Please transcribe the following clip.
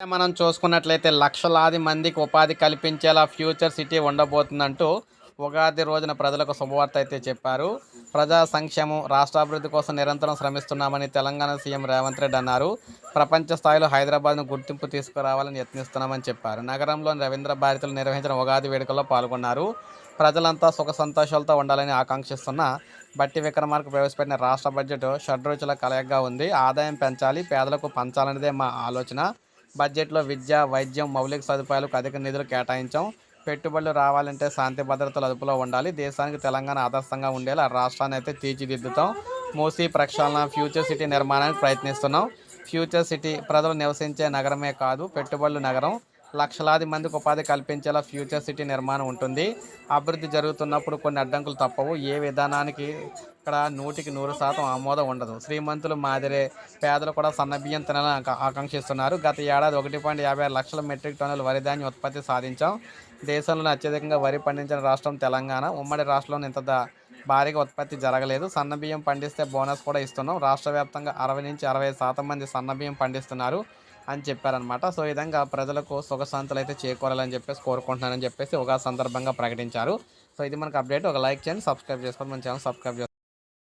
మనం చూసుకున్నట్లయితే లక్షలాది మందికి ఉపాధి కల్పించేలా ఫ్యూచర్ సిటీ ఉండబోతుందంటూ ఉగాది రోజున ప్రజలకు శుభవార్త అయితే చెప్పారు. ప్రజా సంక్షేమం రాష్ట్రాభివృద్ధి కోసం నిరంతరం శ్రమిస్తున్నామని తెలంగాణ సీఎం రేవంత్ రెడ్డి అన్నారు. ప్రపంచ స్థాయిలో హైదరాబాద్ను గుర్తింపు తీసుకురావాలని యత్నిస్తున్నామని చెప్పారు. నగరంలోని రవీంద్ర భారతిలో నిర్వహించిన ఉగాది వేడుకల్లో పాల్గొన్నారు. ప్రజలంతా సుఖ సంతోషాలతో ఉండాలని ఆకాంక్షిస్తున్న బట్టి విక్రమార్కు ప్రవేశపెట్టిన రాష్ట్ర బడ్జెట్ షడ్రుచుల కలయికగా ఉంది. ఆదాయం పెంచాలి పేదలకు పంచాలనేదే మా ఆలోచన. బడ్జెట్లో విద్య వైద్యం మౌలిక సదుపాయాలకు అధిక నిధులు కేటాయించాం. పెట్టుబడులు రావాలంటే శాంతి భద్రతలు అదుపులో ఉండాలి. దేశానికి తెలంగాణ ఆదర్శంగా ఉండేలా రాష్ట్రాన్ని అయితే తీర్చిదిద్దుతాం. మూసీ ప్రక్షాళన ఫ్యూచర్ సిటీ నిర్మాణానికి ప్రయత్నిస్తున్నాం. ఫ్యూచర్ సిటీ ప్రజలు నివసించే నగరమే కాదు పెట్టుబడులు నగరం. లక్షలాది మందికి ఉపాధి కల్పించేలా ఫ్యూచర్ సిటీ నిర్మాణం ఉంటుంది. అభివృద్ధి జరుగుతున్నప్పుడు కొన్ని అడ్డంకులు తప్పవు. ఏ విధానానికి ఇక్కడ నూటికి నూరు శాతం ఆమోదం ఉండదు. శ్రీమంతులు మాదిరే పేదలు కూడా సన్నబియ్యం తినాలని ఆకాంక్షిస్తున్నారు. గత ఏడాది ఒకటి పాయింట్ యాభై ఆరు లక్షల మెట్రిక్ టన్నుల వరి ధాన్యం ఉత్పత్తి సాధించాం. దేశంలోనే అత్యధికంగా వరి పండించిన రాష్ట్రం తెలంగాణ. ఉమ్మడి రాష్ట్రంలో ఇంత భారీగా ఉత్పత్తి జరగలేదు. సన్నబియ్యం పండిస్తే బోనస్ కూడా ఇస్తున్నాం. రాష్ట్ర వ్యాప్తంగా అరవై నుంచి అరవై శాతం మంది సన్నబియ్యం పండిస్తున్నారు. అని చెప్పారనమాట సో ఈ విధంగా ప్రజలకు సుఖశాంతులు అయితే చేకూరాలని చెప్పేసి కోరుకుంటున్నానని చెప్పేసి ఒక సందర్భంగా ప్రకటించారు. సో ఇది మనకు అప్డేట్. ఒక లైక్ చేయండి సబ్స్క్రైబ్ చేసుకోండి. మన ఛానల్ సబ్స్క్రైబ్ చేసుకోండి.